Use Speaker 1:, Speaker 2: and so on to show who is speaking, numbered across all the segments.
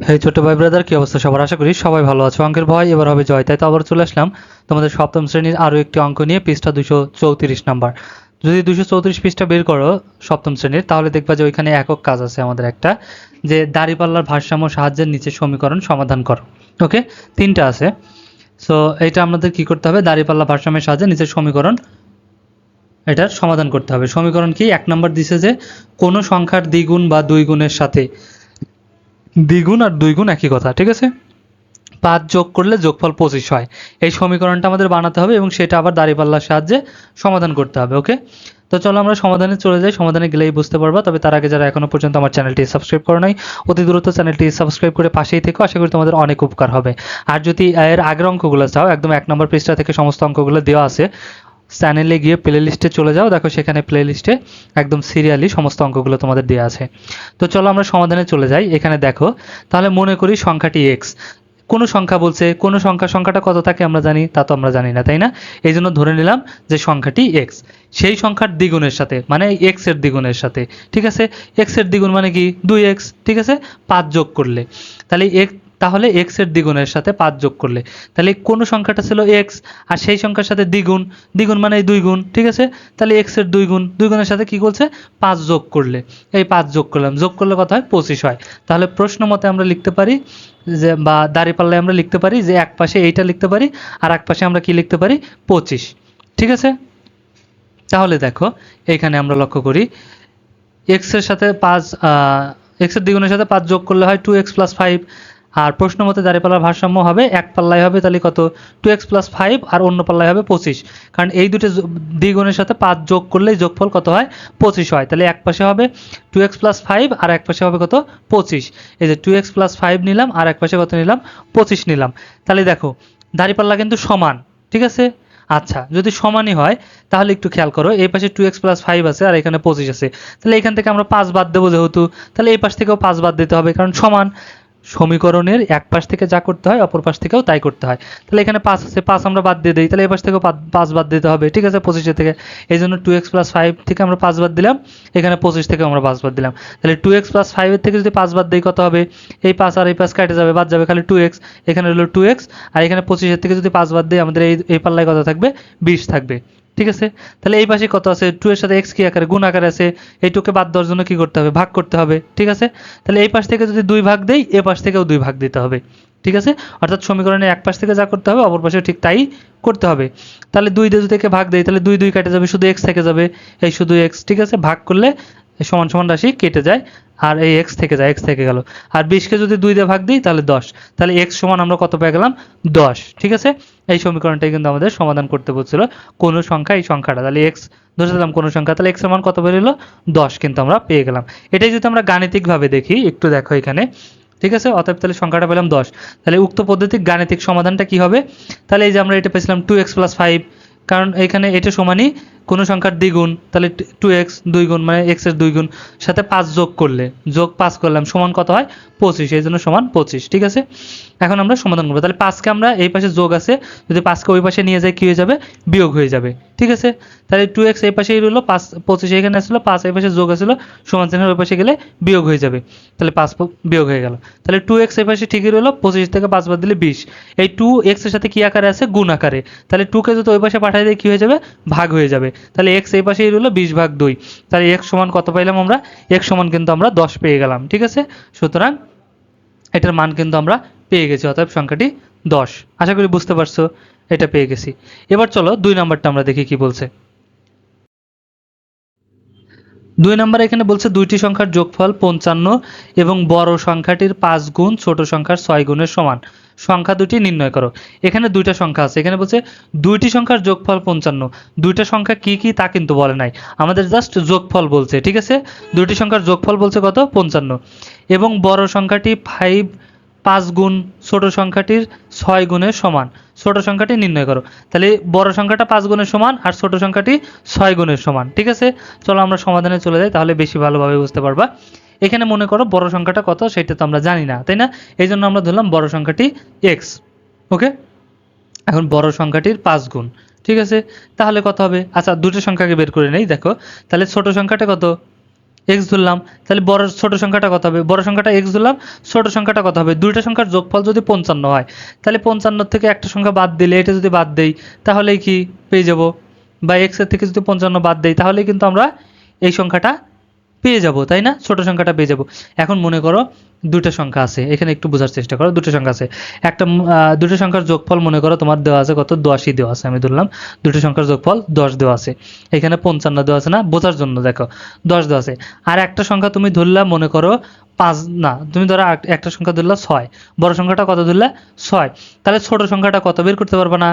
Speaker 1: এই ছোট ভাই ব্রাদার কি অবস্থা সবার? আশা করি সবাই ভালো আছো। অঙ্কের ভয়, এবার হবে জয়। তাই তো আবার চলে আসলাম তোমাদের সপ্তম শ্রেণির আরও একটি অঙ্ক নিয়ে, পৃষ্ঠা দুশো চৌত্রিশ নাম্বার। যদি দুশো চৌত্রিশ পৃষ্ঠা বের করো সপ্তম শ্রেণির, তাহলে দেখবা যে ওইখানে একক কাজ আছে আমাদের একটা, যে দাড়িপাল্লার ভারসাম্য সাহায্যের নিচে সমীকরণ সমাধান করো। ওকে? তিনটা আছে। সো এটা আমাদের কি করতে হবে? দাড়িপাল্লা ভারসাম্যের সাহায্যে নিচের সমীকরণ এটার সমাধান করতে হবে। সমীকরণ কি? এক নম্বর দিছে যে কোনো সংখ্যার দ্বিগুণ বা দুই গুণের সাথে দ্বিগুণ আর দুই গুণ একই কথা, ঠিক আছে? পাঁচ যোগ করলে যোগফল পঁচিশ হয়। এই সমীকরণটা আমাদের বানাতে হবে এবং সেটা আবার দাঁড়িপাল্লার সাহায্যে সমাধান করতে হবে, ওকে? তো চলো আমরা সমাধানে চলে যাই, সমাধানে গেলেই বুঝতে পারব। তবে তার আগে যারা এখনও পর্যন্ত আমার চ্যানেলটি সাবস্ক্রাইব করো নাই, অতি দ্রুত চ্যানেলটি সাবস্ক্রাইব করে পাশেই থেকো। আশা করি তোমাদের অনেক উপকার হবে। আর যদি এর আগের অঙ্কগুলো চাও, একদম এক নম্বর পৃষ্ঠা থেকে সমস্ত অঙ্কগুলো দেওয়া আছে চ্যানেলে গিয়ে প্লে লিস্টে চলে যাও। দেখো সেখানে প্লে লিস্টে একদম সিরিয়ালি সমস্ত অঙ্কগুলো তোমাদের দেওয়া আছে। তো চলো আমরা সমাধানে চলে যাই। এখানে দেখো, তাহলে মনে করি সংখ্যাটি এক্স কোনো সংখ্যা বলছে? কোনো সংখ্যা, সংখ্যাটা কত থাকে আমরা জানি, তা তো আমরা জানি না, তাই না? এই জন্য ধরে নিলাম যে সংখ্যাটি এক্স সেই সংখ্যার দ্বিগুণের সাথে মানে এক্সের দ্বিগুণের সাথে, ঠিক আছে? এক্সের দ্বিগুণ মানে কি? দুই এক্স ঠিক আছে? পাঁচ যোগ করলে। তাহলে এক তাহলে এক্সের দ্বিগুণের সাথে পাঁচ যোগ করলে। তাহলে কোন সংখ্যাটা ছিল এক্স আর সেই সংখ্যার সাথে দ্বিগুণ। দ্বিগুণ মানে দুই গুণ ঠিক আছে? তাহলে এক্সের দুই গুণ দুই গুণের সাথে কি করছে? পাঁচ যোগ করলে। এই পাঁচ যোগ করলাম। যোগ করলে কত হয়? পঁচিশ হয়। তাহলে প্রশ্ন মতে আমরা লিখতে পারি যে, বা দাঁড়িপাল্লায় আমরা লিখতে পারি যে, এক পাশে এইটা লিখতে পারি, আর এক পাশে আমরা কি লিখতে পারি? পঁচিশ। ঠিক আছে? তাহলে দেখো, এখানে আমরা লক্ষ্য করি এক্সের সাথে পাঁচ এক্সের দ্বিগুণের সাথে পাঁচ যোগ করলে হয় টু এক্স প্লাস ফাইভ আর প্রশ্ন মতে দাঁড়িপাল্লার ভারসাম্য হবে, এক পাল্লায় হবে তাহলে কত? টু এক্স প্লাস ফাইভ আর অন্য পাল্লায় হবে পঁচিশ। কারণ এই দুটো দ্বিগুণের সাথে পাঁচ যোগ করলেই যোগফল কত হয়? পঁচিশ হয়। তাহলে এক পাশে হবে টু এক্স প্লাস ফাইভ আর এক পাশে হবে কত? পঁচিশ। এই যে টু এক্স প্লাস ফাইভ নিলাম আর এক পাশে কত নিলাম? পঁচিশ নিলাম। তাহলে দেখো দাঁড়িপাল্লা কিন্তু সমান, ঠিক আছে? আচ্ছা যদি সমানই হয়, তাহলে একটু খেয়াল করো, এই পাশে টু এক্স প্লাস ফাইভ আছে আর এখানে পঁচিশ আছে। তাহলে এখান থেকে আমরা পাঁচ বাদ দেবো যেহেতু। তাহলে এই পাশ থেকেও পাঁচ বাদ দিতে হবে, কারণ সমান। সমীকরণের এক পাশ থেকে যা করতে হয়, অপর পাশ থেকেও তাই করতে হয়। তাহলে এখানে পাঁচ আছে, পাঁচ আমরা বাদ দিয়ে দিই, তাহলে এই পাশ থেকেও পাঁচ- বাদ দিতে হবে। ঠিক আছে পঁচিশের থেকে। এই জন্য টু এক্স প্লাস ফাইভ থেকে আমরা পাঁচ বাদ দিলাম, এখানে পঁচিশ থেকে আমরা পাঁচ বাদ দিলাম। তাহলে টু এক্স প্লাস ফাইভের থেকে যদি পাঁচ বাদ দিই, কত হবে? এই পাঁচ আর এই পাঁচ কেটে যাবে, বাদ যাবে। খালি টু এক্স এখানে হলো টু এক্স আর এখানে পঁচিশের থেকে যদি পাঁচ বাদ দিই, আমাদের এই এই পাল্লায় কত থাকবে? বিশ থাকবে। ঠিক আছে? তাহলে এই পাশে কত আছে? টু এর সাথে এক্স কি আকারে? গুণ আকারে আছে। এইটুকে বাদ দেওয়ার জন্য কি করতে হবে? ভাগ করতে হবে। ঠিক আছে? তাহলে এই পাশ থেকে যদি দুই ভাগ দেই, এ পাশ থেকেও দুই ভাগ দিতে হবে। ঠিক আছে? অর্থাৎ সমীকরণে এক পাশ থেকে যা করতে হবে, অপর পাশে ঠিক তাই করতে হবে। তাহলে দুই দিয়ে যদি ভাগ দেয় তাহলে দুই দুই কাটে যাবে। শুধু এক্স থেকে যাবে। এই শুধু এক্স ঠিক আছে? ভাগ করলে সমান সমান রাশি কেটে যায় আর এই এক্স থেকে যায় এক্স থেকে গেল। আর বিশকে যদি দুই দিয়ে ভাগ দিই, তাহলে দশ। তাহলে এক্স সমান আমরা কত পেয়ে গেলাম? দশ, ঠিক আছে? এই সমীকরণটাই কিন্তু আমাদের সমাধান করতে বলছিল কোনো সংখ্যা এই সংখ্যাটা। তাহলে এক্স ধরে দিলাম কোনো সংখ্যা, তাহলে এক্স সমান কত বেরোলো দশ কিন্তু আমরা পেয়ে গেলাম। এটাই যদি আমরা গাণিতিকভাবে দেখি, একটু দেখো এখানে, ঠিক আছে? অতএব তাহলে সংখ্যাটা পেলাম দশ। তাহলে উক্ত পদ্ধতির গাণিতিক সমাধানটা কি হবে? তাহলে এই যে আমরা এটা পেয়েছিলাম টু এক্স প্লাস ফাইভ কারণ এখানে এটা সমানই কোনো সংখ্যার দ্বিগুণ, তাহলে টু এক্স দুই গুণ মানে এক্সের দুই গুণ সাথে পাঁচ যোগ করলে, যোগ পাঁচ করলাম, সমান কত হয়? পঁচিশ, এই জন্য সমান পঁচিশ, ঠিক আছে? এখন আমরা সমাধান করব, তাহলে পাঁচকে আমরা এই পাশে যোগ আছে, যদি পাঁচকে ওই পাশে নিয়ে যাই, কি হয়ে যাবে? বিয়োগ হয়ে যাবে, ঠিক আছে? তাহলে টু এক্স এই পাশেই রইল, পাঁচ, পঁচিশ এখানে আসলো, পাঁচ এই পাশে যোগ আসলো, সমান চিহ্নের ওই পাশে গেলে বিয়োগ হয়ে যাবে, তাহলে পাঁচ বিয়োগ হয়ে গেল, তাহলে টু এক্স এই পাশে ঠিকই রইল, পঁচিশ থেকে পাঁচ বাদ দিলে বিশ, এই টু এক্সের সাথে কি আকারে আছে? গুণ আকারে, তাহলে টুকে যদি ওই পাশে দিই কি হয়ে যাবে? ভাগ হয়ে যাবে। তাহলে এক্স এই পাশেই রইল বিশ ভাগ দুই। তাহলে এক্স সমান কত পাইলাম আমরা? এক্স সমান কিন্তু আমরা দশ পেয়ে গেলাম, ঠিক আছে? সুতরাং এটার মান কিন্তু আমরা পেয়ে গেছি, অতএব সংখ্যাটি দশ। আশা করি বুঝতে পারছ, এটা পেয়ে গেছি। এবার চলো দুই নাম্বারটা আমরা দেখি কি বলছে। দুই নম্বরে এখানে বলছে দুইটি সংখ্যার যোগফল পঞ্চান্ন এবং বড় সংখ্যাটির পাঁচ গুণ, ছোট সংখ্যার ছয় গুণের সমান। সংখ্যা দুটি নির্ণয় করো। এখানে দুইটা সংখ্যা আছে। এখানে বলছে দুইটি সংখ্যার যোগফল পঞ্চান্ন। দুইটা সংখ্যা কি কি তা কিন্তু বলে নাই। আমাদের জাস্ট যোগফল বলছে, ঠিক আছে? দুইটি সংখ্যার যোগফল বলছে কত? পঞ্চান্ন। এবং বড় সংখ্যাটি ফাইভ পাঁচ গুণ ছোট সংখ্যাটির ছয় গুণের সমান। ছোট সংখ্যাটি নির্ণয় করো। তাহলে বড় সংখ্যাটা পাঁচ গুণের সমান আর ছোট সংখ্যাটি ছয় গুণের সমান, ঠিক আছে? চলো আমরা সমাধানে চলে যাই, তাহলে বেশি ভালোভাবে বুঝতে পারবা। এখানে মনে করো বড় সংখ্যাটা কত সেটা তো আমরা জানি না, তাই না? এই জন্য আমরা ধরলাম বড় সংখ্যাটি এক্স ওকে এখন বড় সংখ্যাটির পাঁচ গুণ, ঠিক আছে? তাহলে কত হবে? আচ্ছা দুটো সংখ্যাকে বের করে নেই, দেখো। তাহলে ছোট সংখ্যাটা কত? এক্স ধরলাম, তাহলে বড় ছোট সংখ্যাটা কত হবে? বড় সংখ্যাটা এক্স ধরলাম, ছোট সংখ্যাটা কত হবে? দুইটা সংখ্যার যোগফল যদি পঞ্চান্ন হয়, তাহলে পঞ্চান্ন থেকে একটা সংখ্যা বাদ দিলে এটা যদি বাদ দেই, তাহলেই কি? পেয়ে যাব। বা এক্সের থেকে যদি পঞ্চান্ন বাদ দেই, তাহলেই কিন্তু আমরা এই সংখ্যাটা পেয়ে যাব, তাই না? ছোট সংখ্যাটা পেয়ে যাব। এখন মনে করো দুটো সংখ্যা আছে, এখানে একটু বোঝার চেষ্টা করো দুটো সংখ্যা আছে। একটা দুটো সংখ্যার যোগফল মনে করো তোমার দেওয়া আছে কত? দশই দেওয়া আছে, আমি ধরলাম। দুটো সংখ্যার যোগফল দশ দেওয়া আছে। এখানে পঞ্চান্ন দেওয়া আছে না? বোঝার জন্য দেখো, দশ দেওয়া আছে। আর একটা সংখ্যা তুমি ধরলা মনে করো পাঁচ, না, তুমি ধরো একটা সংখ্যা ধরলা ছয়। বড় সংখ্যাটা কত ধরলে? ছয়। তাহলে ছোট সংখ্যাটা কত? বের করতে পারবে না।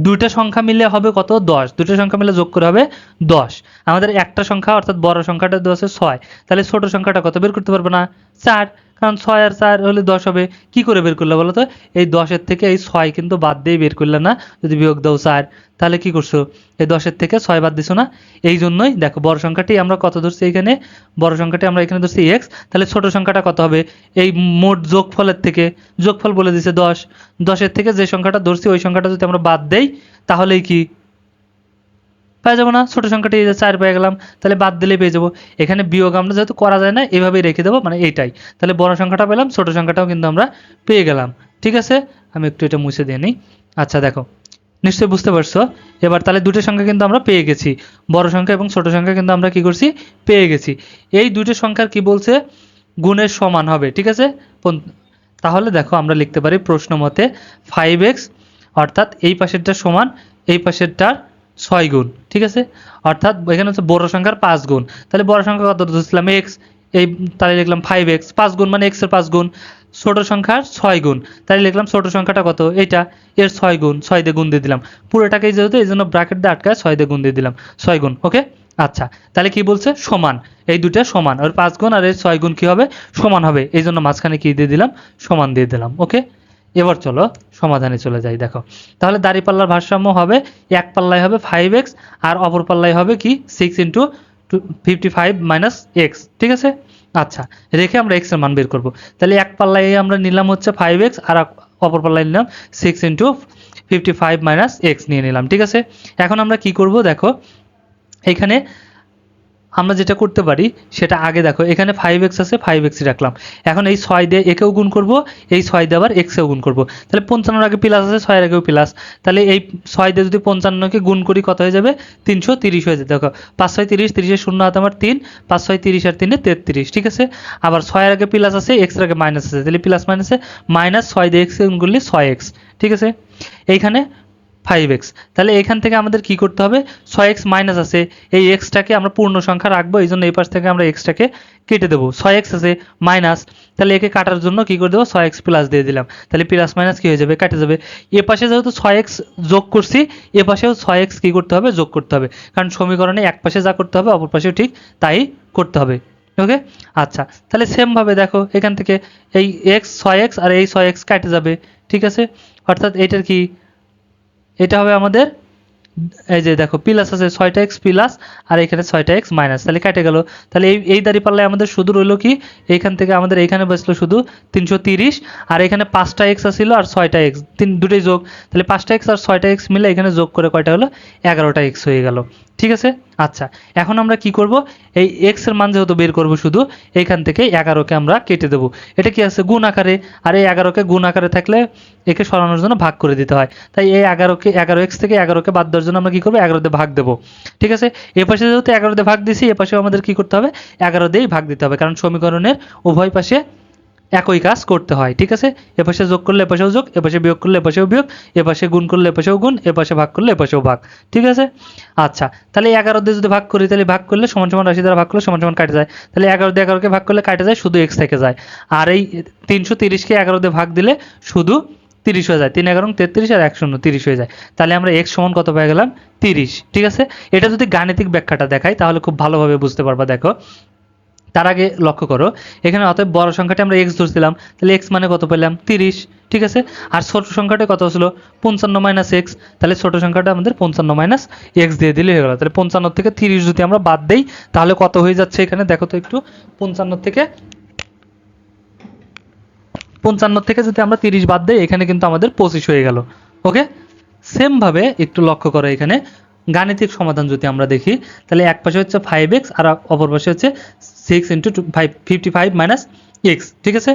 Speaker 1: দুইটা সংখ্যা মিলে হবে কত? দশ। দুটো সংখ্যা মিলে যোগ করে হবে দশ। আমাদের একটা সংখ্যা, অর্থাৎ বড় সংখ্যাটা দেওয়া আছে ছয়। তাহলে ছোট সংখ্যাটা কত? বের করতে পারব না। চার। কারণ ছয় আর চার হলে দশ হবে। কি করে বের করলে বলো তো? এই দশের থেকে এই ছয় কিন্তু বাদ দিয়ে বের করলে না, যদি বিয়োগ দাও চার, তাহলে কি করছ? এই দশের থেকে ছয় বাদ দিছো না? এই জন্যই দেখো, বড় সংখ্যাটি আমরা কত ধরছি এখানে? বড় সংখ্যাটি আমরা এখানে ধরছি এক্স তাহলে ছোট সংখ্যাটা কত হবে? এই মোট যোগফলের থেকে, যোগফল বলে দিছে দশ। দশের থেকে যে সংখ্যাটা ধরছি, ওই সংখ্যাটা যদি আমরা বাদ দেই, তাহলেই কি? পেয়ে যাব না, ছোট সংখ্যাটি চার পেয়ে গেলাম, তাহলে বাদ দিলেই পেয়ে যাব। এখানে বিয়োগ আমরা যেহেতু করা যায় না, এভাবেই রেখে দেবো মানে এইটাই। তাহলে বড় সংখ্যাটা পেলাম, ছোট সংখ্যাটাও কিন্তু আমরা পেয়ে গেলাম। ঠিক আছে? আমি একটু এটা মুছে দিয়ে নিই। আচ্ছা দেখো। নিশ্চয়ই বুঝতে পারছ? এবার তাহলে দুটো সংখ্যা কিন্তু আমরা পেয়ে গেছি। বড় সংখ্যা এবং ছোট সংখ্যা কিন্তু আমরা কি করছি? পেয়ে গেছি। এই দুটো সংখ্যার কি বলছে? গুণের সমান হবে, ঠিক আছে? তাহলে দেখো, আমরা লিখতে পারি প্রশ্ন মতে ফাইভ এক্স অর্থাৎ এই পাশেরটা সমান, এই পাশেরটার ছয় গুণ, ঠিক আছে? অর্থাৎ এখানে হচ্ছে বড় সংখ্যার পাঁচ গুণ। তাহলে বড় সংখ্যা কত? ধরছিলাম এক্স এই তাহলে লিখলাম ফাইভ এক্স পাঁচ গুণ মানে এক্সের পাঁচ গুণ। ছোট সংখ্যার ছয় গুণ। তাহলে লিখলাম ছোট সংখ্যাটা কত? এইটা, এর ছয় গুণ, ছয় দিয়ে গুণ দিয়ে দিলাম। পুরোটাকেই যেহেতু এই জন্য ব্র্যাকেট দিয়ে আটকায় ছয় দিয়ে গুণ দিয়ে দিলাম। ছয় গুণ ওকে আচ্ছা তাহলে কি বলছে? সমান। এই দুটা সমান। ওর পাঁচ গুণ আর এর ছয় গুণ কি হবে? সমান হবে। এই জন্য মাঝখানে কি দিয়ে দিলাম? সমান দিয়ে দিলাম ওকে এবার চলো সমাধানে চলে যাই, দেখো। তাহলে দাঁড়িপাল্লার ভারসাম্য হবে, এক পাল্লায় হবে ফাইভ এক্স আর অপর পাল্লায় হবে কি? Six into fifty five minus x ঠিক আছে? আচ্ছা রেখে আমরা এক্সের মান বের করব। তাহলে এক পাল্লায় আমরা নিলাম হচ্ছে ফাইভ এক্স আর অপর পাল্লায় নিলাম six into fifty five minus x নিয়ে নিলাম, ঠিক আছে? এখন আমরা কি করব, দেখো, এখানে আমরা যেটা করতে পারি, সেটা আগে দেখো, এখানে ফাইভ এক্স আছে ফাইভ এক্সই রাখলাম। এখন এই ছয় দিয়ে একেও গুণ করব, এই ছয় দিয়ে আবার এক্সেও গুণ করব। তাহলে পঞ্চান্নর আগে প্লাস আছে, ছয়ের আগেও প্লাস তাহলে এই ছয় দিয়ে যদি পঞ্চান্নকে গুণ করি, কত হয়ে যাবে? তিনশো তিরিশ হয়ে যাবে। দেখো পাঁচ ছয় তিরিশ, তিরিশের শূন্য হাতে আমার তিন পাঁচ ছয় তিরিশ আর তিনে তেত্রিশ, ঠিক আছে? আবার ছয়ের আগে প্লাস আছে এক্সের আগে মাইনাস আছে। তাহলে প্লাস মাইনাসে মাইনাস ছয় দিয়ে এক্স গুণ করলে ছয় এক্স ঠিক আছে? এইখানে ফাইভ এক্স তাহলে এখান থেকে আমাদের কি করতে হবে? ছয় এক্স মাইনাস আছে। এই এক্সটাকে আমরা পূর্ণ সংখ্যা রাখব এই জন্য এই পাশ থেকে আমরা এক্সটাকে কেটে দেবো। ছয় এক্স আছে মাইনাস তাহলে একে কাটার জন্য কি করে দেবো? ছয় এক্স প্লাস দিয়ে দিলাম। তাহলে প্লাস মাইনাস কি হয়ে যাবে? কেটে যাবে। এ পাশে যেহেতু ছয় এক্স যোগ করছি, এ পাশেও ছয় এক্স কী করতে হবে? যোগ করতে হবে। কারণ সমীকরণে এক পাশে যা করতে হবে, অপর পাশেও ঠিক তাই করতে হবে। ওকে? আচ্ছা তাহলে সেমভাবে দেখো, এখান থেকে এই এক্স ছয় এক্স আর এই ছয় এক্স কাটে যাবে। ঠিক আছে? অর্থাৎ এটার কি এটা হবে আমাদের, এই যে দেখো প্লাস আছে ছয়টা এক্স প্লাস আর এখানে ছয়টা এক্স মাইনাস তাহলে কেটে গেল। তাহলে এই এই দাঁড়িয়ে পাল্লায় আমাদের শুধু রইল কি, এইখান থেকে আমাদের এইখানে বসল শুধু তিনশো তিরিশ, আর এখানে পাঁচটা এক্স ছিল আর ছয়টা এক্স তিন, দুটোই যোগ। তাহলে পাঁচটা এক্স আর ছয়টা এক্স মিলে এখানে যোগ করে কয়টা হলো? এগারোটা এক্স হয়ে গেল। ঠিক আছে? আচ্ছা এখন আমরা কি করব? এই এক্সের মান যেহেতু বের করব শুধু, এইখান থেকে এগারোকে আমরা কেটে দেবো। এটা কি আছে? গুণ আকারে। আর এই এগারোকে গুণ আকারে থাকলে একে সরানোর জন্য ভাগ করে দিতে হয়। তাই এই এগারোকে, এগারো এক্স থেকে এগারোকে বাদ দেওয়ার জন্য আমরা কি করব? এগারোতে ভাগ দেবো। ঠিক আছে? এ পাশে যেহেতু এগারোতে ভাগ দিছি, এ পাশেও আমাদের কি করতে হবে? এগারো দিয়েই ভাগ দিতে হবে। কারণ সমীকরণের উভয় পাশে একই কাজ করতে হয়, ঠিক আছে? এ পাশে যোগ করলে এ পাশেও যোগ এ পাশে বিয়োগ করলে এ পাশেও বিয়োগ এ পাশে গুণ করলে এ পাশেও গুণ এ পাশে ভাগ করলে এ পাশেও ভাগ, ঠিক আছে? আচ্ছা তাহলে এগারো দিয়ে যদি ভাগ করি, তাহলে ভাগ করলে সমান সমান রাশি দ্বারা ভাগ করলে সমান সমান কাটে যায়। তাহলে এগারো দিয়ে এগারোকে ভাগ করলে কাটে যায়, শুধু এক্স থেকে যায়। আর এই তিনশো তিরিশকে এগারো দিয়ে ভাগ দিলে শুধু তিরিশ হয়ে যায়। তিন এগারো তেত্রিশ আর এক শূন্য তিরিশ হয়ে যায়। তাহলে আমরা এক্স সমান কত পেয়ে গেলাম? তিরিশ, ঠিক আছে? এটা যদি গাণিতিক ব্যাখ্যাটা দেখাই, তাহলে খুব ভালোভাবে বুঝতে পারবা, দেখো। তার আগে লক্ষ্য করো, এখানে অতএব বড় সংখ্যাটি আমরা এক্স ধরছিলাম তাহলে এক্স মানে কত পেলাম? তিরিশ, ঠিক আছে? আর ছোট সংখ্যাটা কত ছিল? পঞ্চান্ন মাইনাস এক্স তাহলে ছোট সংখ্যাটা আমাদের পঞ্চান্ন মাইনাস এক্স দিয়ে দিলে হয়ে গেল। তাহলে পঞ্চান্ন থেকে তিরিশ যদি আমরা বাদ দেই, তাহলে কত হয়ে যাচ্ছে এখানে? দেখো তো একটু, পঞ্চান্ন থেকে পঞ্চান্ন থেকে যদি আমরা তিরিশ বাদ দেই, এখানে কিন্তু আমাদের পঁচিশ হয়ে গেল। ওকে সেমভাবে একটু লক্ষ্য করো এখানে। গাণিতিক সমাধান যদি আমরা দেখি, তাহলে এক পাশে হচ্ছে ফাইভ এক্স আর অপর পাশে হচ্ছে six into two five fifty five minus x ঠিক আছে?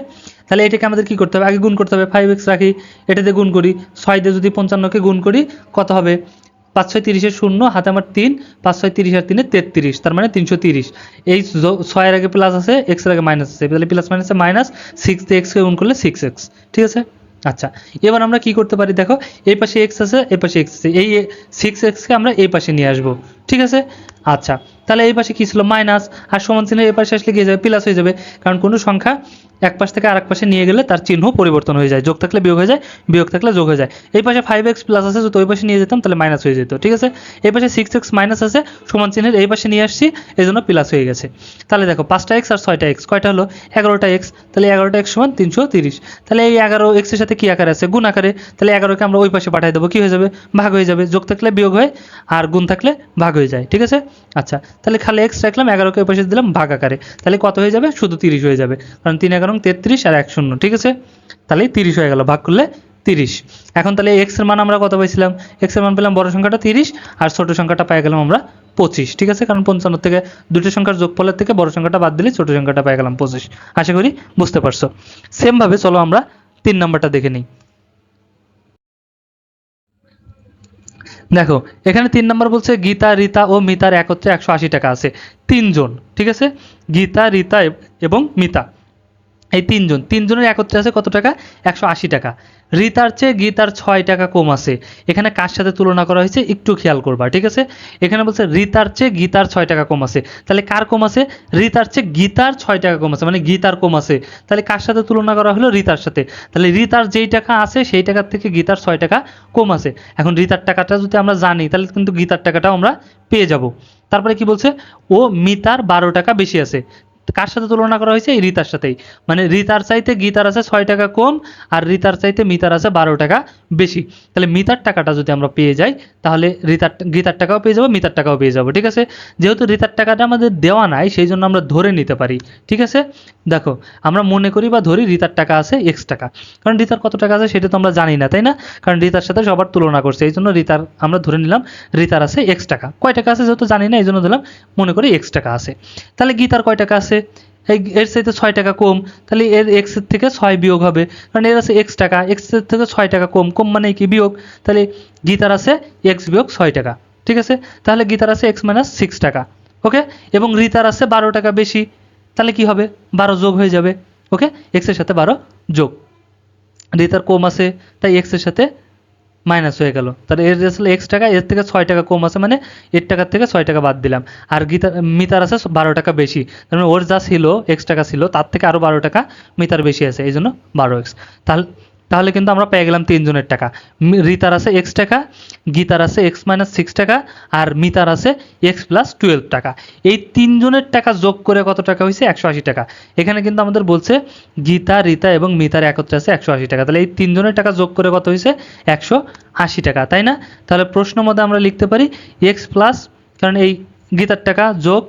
Speaker 1: তাহলে এটাকে আমাদের কি করতে হবে? আগে গুণ করতে হবে ফাইভ এক্স রাখি, এটাতে গুণ করি, ছয় দিয়ে যদি পঞ্চান্নকে গুণ করি, কত হবে? পাঁচ ছয় তিরিশের শূন্য, হাতে আমার তিন পাঁচ ছয় তিরিশ আর তিনে তেত্রিশ, তার মানে তিনশো তিরিশ। এই ছয়ের আগে প্লাস আছে এক্সের আগে মাইনাস আছে, তাহলে প্লাস মাইনাসে মাইনাস সিক্স এক্সকে গুণ করলে সিক্স এক্স ঠিক আছে? আচ্ছা এবার আমরা কি করতে পারি দেখো, এই পাশে এক্স আছে, এই পাশে এক্স আছে, এই সিক্স এক্সকে আমরা এই পাশে নিয়ে আসব, ঠিক আছে? আচ্ছা তাহলে এই পাশে কি ছিল? মাইনাস আর সমান চিহ্ন এই পাশে আসলে কি যাবে? প্লাস হয়ে যাবে, কারণ কোনো সংখ্যা এক পাশ থেকে আরেক পাশে নিয়ে গেলে তার চিহ্ন পরিবর্তন হয়ে যায়, যোগ থাকলে বিয়োগ হয়ে যায়, বিয়োগ থাকলে যোগ হয়ে যায়। এই পাশে ফাইভ এক্স প্লাস আছে, যদি ওই পাশে নিয়ে যেতাম তাহলে মাইনাস হয়ে যেত, ঠিক আছে? এই পাশে সিক্স এক্স মাইনাস আছে, সমান চিহ্নের এই পাশে নিয়ে আসছি, এই জন্য প্লাস হয়ে গেছে। তাহলে দেখো, পাঁচটা এক্স আর ছয়টা এক্স কয়টা হলো? এগারোটা এক্স তাহলে এগারোটা এক্স সমান তিনশো তিরিশ। তাহলে এই এগারো এক্সের সাথে কি আকারে আছে? গুণ আকারে। তাহলে এগারোকে আমরা ওই পাশে পাঠিয়ে দেবো, কি হয়ে যাবে? ভাগ হয়ে যাবে, যোগ থাকলে বিয়োগ হয়, আর গুণ থাকলে ভাগ হয়ে যায়, ঠিক আছে? আচ্ছা তাহলে খালি এক্স রাখলাম, এগারোকে ওই পাশে দিলাম, ভাগ আকারে। তাহলে কত হয়ে যাবে? শুধু তিরিশ হয়ে যাবে, কারণ তিন এগারো তেত্রিশ আর এক শূন্য, ঠিক আছে? তাহলে তিরিশ হয়ে গেল, ভাগ করলে তিরিশ। এখন তাহলে এক্সের মান আমরা কত পাইছিলাম? এক্সের মান পেলাম বড় সংখ্যাটা তিরিশ, আর ছোট সংখ্যাটা পাই গেলাম আমরা পঁচিশ, ঠিক আছে? কারণ পঞ্চান্ন থেকে দুটো সংখ্যার যোগফলের থেকে বড় সংখ্যাটা বাদ দিলে ছোট সংখ্যাটা পাই গেলাম পঁচিশ। আশা করি বুঝতে পারছ। সেমভাবে চলো আমরা তিন নাম্বারটা দেখে নিই। দেখো, এখানে তিন নম্বর বলছে গীতা, রীতা ও মিতার একত্রে একশো আশি টাকা আছে। তিনজন, ঠিক আছে? গীতা, রীতা এবং মিতা। এই তিনজন, তিনজনের একত্রে আছে কত টাকা? একশো আশি টাকা। রিতার চেয়ে গীতার ছয় টাকা কম আছে। এখানে কার সাথে তুলনা করা হয়েছে? একটু খেয়াল করবা, ঠিক আছে? এখানে বলছে রিতার চেয়ে গীতার ছয় টাকা কম আছে। তাহলে কার কম আছে? রিতার চেয়ে গীতার ছয় টাকা কম আছে মানে গীতার কম আছে। তাহলে কার সাথে তুলনা করা হলো? রিতার সাথে। তাহলে রিতার যেই টাকা আছে, সেই টাকার থেকে গীতার ছয় টাকা কম আছে। এখন রিতার টাকাটা যদি আমরা জানি, তাহলে কিন্তু গীতার টাকাটাও আমরা পেয়ে যাব। তারপরে কি বলছে? ও মিতার বারো টাকা বেশি আছে। কার সাথে তুলনা করা হয়েছে? রিতার সাথেই। মানে রিতার চাইতে গীতার আছে ছয় টাকা কম আর রিতার চাইতে মিতার আছে বারো টাকা বেশি। তাহলে মিতার টাকাটা যদি আমরা পেয়ে যাই, তাহলে রিতার গীতার টাকাও পেয়ে যাব, মিতার টাকাও পেয়ে যাব, ঠিক আছে? যেহেতু রিতার টাকাটা আমাদের দেওয়া নাই, সেই জন্য আমরা ধরে নিতে পারি, ঠিক আছে? দেখো, আমরা মনে করি বা ধরি রিতার টাকা আছে এক্স টাকা। কারণ রিতার কত টাকা আছে সেটা তো আমরা জানি না, তাই না? কারণ রিতার সাথে সবার তুলনা করছে, এই জন্য রিতার, আমরা ধরে নিলাম রিতার আছে এক্স টাকা। কয় টাকা আছে যেহেতু জানি না, এই জন্য দিলাম মনে করি এক্স টাকা আছে। তাহলে গীতার কয় টাকা আছে? এই, এর সাথে ছয় টাকা কম, তাহলে এর এক্সের থেকে ছয় বিয়োগ হবে। কারণ এর আছে এক্স টাকা এক্সের থেকে ছয় টাকা কম কম মানে কি বিয়োগ? তাহলে গীতার আছে এক্স বিয়োগ ছয় টাকা, ঠিক আছে? তাহলে গীতার আছে এক্স মাইনাস সিক্স টাকা ওকে এবং রিতার আছে বারো টাকা বেশি, তাহলে কি হবে? বারো যোগ হয়ে যাবে ওকে এক্সের সাথে বারো যোগ। রিতার কম আছে, তাই এক্সের সাথে মাইনাস হয়ে গেল। তাহলে এর আসলে এক্স টাকা, এর থেকে ছয় টাকা কম আছে মানে এর টাকার থেকে ছয় টাকা বাদ দিলাম। আর গীতা মিতার আছে বারো টাকা বেশি। তার মানে ওর যা ছিল এক্স টাকা ছিল, তার থেকে আরও বারো টাকা মিতার বেশি আছে। এই জন্য বারো এক্স তাহলে তাহলে কিন্তু আমরা পেয়ে গেলাম তিনজনের টাকা। রিতার আছে এক্স টাকা, গীতার আছে এক্স মাইনাস সিক্স টাকা, আর মিতার আছে এক্স প্লাস টুয়েলভ টাকা। এই তিনজনের টাকা যোগ করে কত টাকা হয়েছে? একশো আশি টাকা। এখানে কিন্তু আমাদের বলছে গীতা, রিতা এবং মিতার একত্রে আছে একশো আশি টাকা। তাহলে এই তিনজনের টাকা যোগ করে কত হয়েছে? একশো আশি টাকা। তাই না? তাহলে প্রশ্ন মধ্যে আমরা লিখতে পারি এক্স প্লাস কারণ এই গীতার টাকা যোগ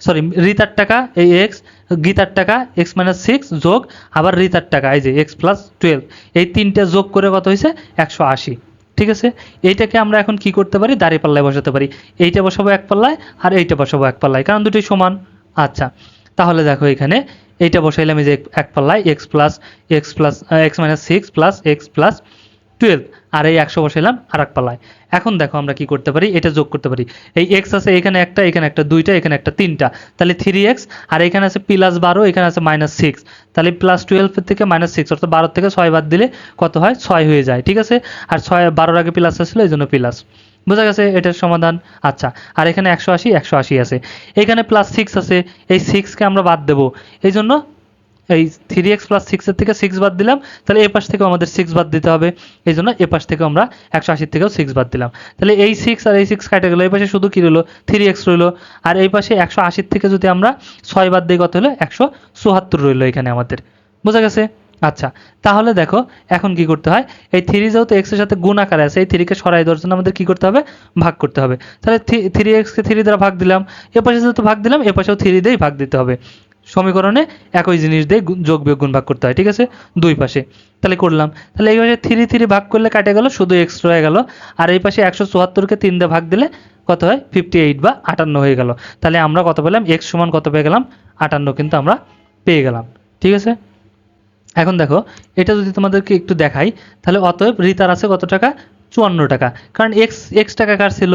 Speaker 1: সরি রিতার টাকা এই এক্স গীতার টাকা এক্স মাইনাস সিক্স যোগ আবার রিতার টাকা, এই যে এক্স প্লাস টুয়েলভ এই তিনটে যোগ করে কত হয়েছে? একশো আশি। ঠিক আছে? এইটাকে আমরা এখন কি করতে পারি? দাঁড়ি পাল্লায় বসাতে পারি। এইটা বসাবো এক পাল্লায় আর এইটা বসাবো এক পাল্লায়, কারণ দুটোই সমান। আচ্ছা তাহলে দেখো এখানে, এইটা বসাইলাম এই যে এক- পাল্লায় x plus x plus x minus six plus x plus twelve আর এই একশো বসাইলাম আর এক পাল্লায়। এখন দেখো আমরা কি করতে পারি, এটা যোগ করতে পারি। এই এক্স আছে, এখানে একটা এখানে একটা দুইটা, এখানে একটা তিনটা। তাহলে থ্রি এক্স আর এখানে আছে প্লাস বারো, এখানে আছে মাইনাস সিক্স তাহলে প্লাস টুয়েলভের থেকে মাইনাস সিক্স অর্থাৎ বারো থেকে ছয় বাদ দিলে কত হয়? ছয় হয়ে যায়, ঠিক আছে? আর ছয়, বারোর আগে প্লাস আসলে এই জন্য প্লাস বোঝা গেছে এটার সমাধান? আচ্ছা আর এখানে একশো আশি একশো আশি আছে। এখানে প্লাস সিক্স আছে, এই সিক্সকে আমরা বাদ দেবো। এই জন্য এই থ্রি এক্স প্লাস সিক্সের থেকে সিক্স বাদ দিলাম, তাহলে এ পাশ থেকেও আমাদের সিক্স বাদ দিতে হবে। এই জন্য এ পাশ থেকেও আমরা একশো আশির থেকেও সিক্স বাদ দিলাম। তাহলে এই সিক্স আর এই সিক্স কাটে গেলো, এই পাশে শুধু কী রইল? থ্রি এক্স রইল। আর এই পাশে একশো আশির থেকে যদি আমরা ছয় বাদ দিই, কত হলো? একশো চুহাত্তর রইল এখানে আমাদের। বোঝা গেছে? আচ্ছা তাহলে দেখো, এখন কি করতে হয়? এই থ্রি যেহেতু এক্সের সাথে গুণ আকারে আছে, এই থ্রিকে সরাই দেওয়ার জন্য আমাদের কি করতে হবে? ভাগ করতে হবে। তাহলে থ্রি এক্সকে থ্রি দ্বারা ভাগ দিলাম। এ পাশে যেহেতু ভাগ দিলাম, এ পাশেও থ্রি দিয়েই ভাগ দিতে হবে। সমীকরণে একই জিনিস দিয়ে যোগ বিয়োগ গুণ ভাগ করতে হয়, ঠিক আছে? দুই পাশে। তাহলে করলাম। তাহলে এই পাশে থ্রি থ্রি ভাগ করলে কাটে গেল, শুধু এক্স রয়ে গেল। আর এই পাশে একশো চুয়াত্তরকে তিন দিয়ে ভাগ দিলে কত হয়? ফিফটি এইট বা আটান্ন হয়ে গেল। তাহলে আমরা কত পেলাম? এক্স সমান কত পেয়ে গেলাম? আটান্ন কিন্তু আমরা পেয়ে গেলাম, ঠিক আছে? এখন দেখো, এটা যদি তোমাদেরকে একটু দেখাই, তাহলে অতএব রিতার আছে কত টাকা? চুয়ান্ন টাকা। কারণ এক্স এক্স টাকা কার ছিল?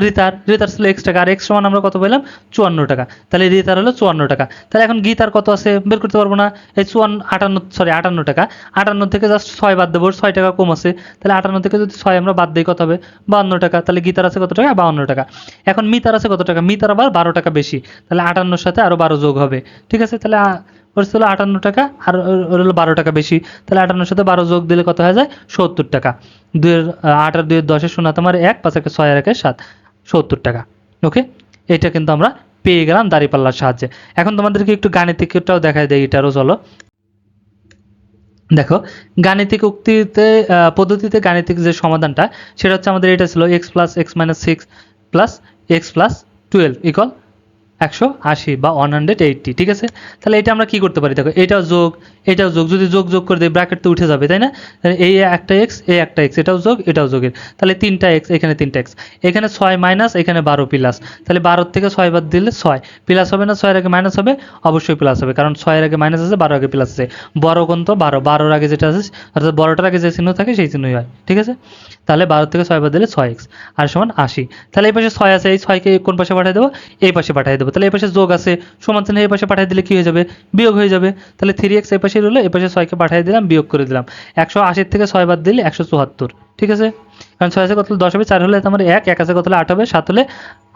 Speaker 1: রিতার রিতার ছিল এক্স টাকা, আর এক্স সমান আমরা কত পেলাম? চুয়ান্ন টাকা। তাহলে রিতার হলো চুয়ান্ন টাকা। তাহলে এখন গীতার কত আছে? বের করতে পারব না। এই চুয়ান্ন আটান্ন সরি আটান্ন টাকা। আটান্ন থেকে জাস্ট ছয় বাদ দেবো ছয় টাকা কম আছে। তাহলে আটান্ন থেকে যদি ছয় আমরা বাদ দিই, কত হবে? বাউন্ন টাকা। তাহলে গীতার আছে কত টাকা? বাউন্ন টাকা। এখন মিতার আছে কত টাকা? মিতার আবার বারো টাকা বেশি। তাহলে আটান্নর সাথে আরও বারো যোগ হবে। ঠিক আছে? তাহলে ওর ছিল আটান্ন টাকা, আর ওর- হলো বারো টাকা বেশি। তাহলে আটান্নর সাথে বারো যোগ দিলে কত হয়ে যায়? সত্তর টাকা। দুইয়ের, আট আর দুইয়ের দশের শূন্য তোমার এক, পাঁচ একে ছয় আর একে সাত। সত্তর টাকা। ওকে এটা কিন্তু আমরা পেয়ে গেলাম দাঁড়িপাল্লার সাহায্যে। এখন তোমাদেরকে একটু গাণিতিকটাও দেখাই দেয় এটারও চলো। দেখো, গাণিতিক উক্তিতে পদ্ধতিতে গাণিতিক যে সমাধানটা, সেটা হচ্ছে আমাদের এটা ছিল x plus x minus six plus x plus twelve equal একশো আশি বা ওয়ান হান্ড্রেড এইটটি ঠিক আছে? তাহলে এটা আমরা কি করতে পারি? দেখো, এটাও যোগ এটাও যোগ। যদি যোগ যোগ করে দিই ব্র্যাকেট তো উঠে যাবে, তাই না? তাহলে এই একটা এক্স এই একটা এক্স এটাও যোগ, এটাও যোগের। তাহলে তিনটা এক্স এখানে তিনটা এক্স এখানে ছয় মাইনাস এখানে বারো প্লাস তাহলে বারোর থেকে ছয় বাদ দিলে ছয়। প্লাস হবে না, ছয়ের আগে মাইনাস হবে, অবশ্যই প্লাস হবে, কারণ ছয়ের আগে মাইনাস আছে বারো আগে প্লাস আছে। বড় কোন তো বারো। বারোর আগে যেটা আছে, অর্থাৎ বড়টার আগে যে চিহ্ন থাকে, সেই চিহ্নই হয়, ঠিক আছে? তাহলে বারো থেকে ছয় বাদ দিলে ছয় এক্স আর সমান আশি। তাহলে এই পাশে ছয় আছে, এই ছয়কে কোন পাশে পাঠিয়ে দেবো? এই পাশে পাঠিয়ে দেবো। তাহলে এই পাশে যোগ আছে। সমান চিহ্ন এই পাশে পাঠিয়ে দিলে কি হয়ে যাবে? বিয়োগ হয়ে যাবে। তাহলে থ্রি এক্স এই পাশে রইল এই পাশে ছয়কে পাঠিয়ে দিলাম, বিয়োগ করে দিলাম। একশো আশির থেকে ছয় বাদ দিলে একশো চুয়াত্তর। ঠিক আছে? কারণ ছয় আছে কত দশ হবে, চার হলে আমার এক এক আছে কত হলে? আট হবে, সাত হলে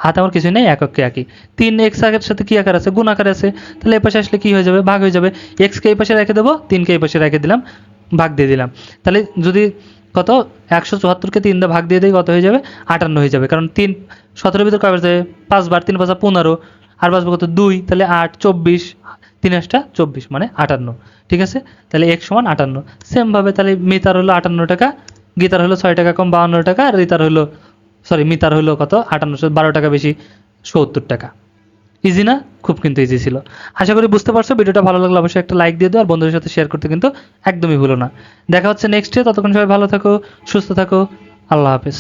Speaker 1: হাতে আমার কিছুই নেই, এককে একই। তিন এক্স আগের সাথে কি আকার আছে? গুণ আকার আছে। তাহলে এই পাশে আসলে কি হয়ে যাবে? ভাগ হয়ে যাবে। এক্সকে এই পাশে রেখে দেবো তিনকে এই পাশে রেখে দিলাম, ভাগ দিয়ে দিলাম। তাহলে যদি কত? একশো চুয়াত্তরকে তিন দিয়ে ভাগ দিয়ে দিই, কত হয়ে যাবে? আটান্ন হয়ে যাবে। কারণ তিন, সতেরো ভিতরে কবে যাবে? পাঁচবার, তিন পাঁচা পনেরো। আর বাঁচবে কত? দুই, তাহলে আট, চব্বিশ, তিন আটটা চব্বিশ মানে আটান্ন, ঠিক আছে? তাহলে এক সমান আটান্ন। সেমভাবে তাহলে মিতার হলো আটান্ন টাকা, গীতার হলো ছয় টাকা কম বাউন্ন টাকা, আর রিতার হলো সরি মিতার হলো কত? আটান্ন বারো টাকা বেশি, সত্তর টাকা। ইজি না? খুব কিন্তু ইজি ছিল। আশা করি বুঝতে পারছ, ভিডিওটা ভালো লাগলে অবশ্যই একটা লাইক দিয়ে দিও, আর বন্ধুদের সাথে শেয়ার করতে কিন্তু একদমই ভুলো না। দেখা হচ্ছে নেক্সট ডে ততক্ষণ সবাই ভালো থাকো, সুস্থ থাকো, আল্লাহ হাফেজ।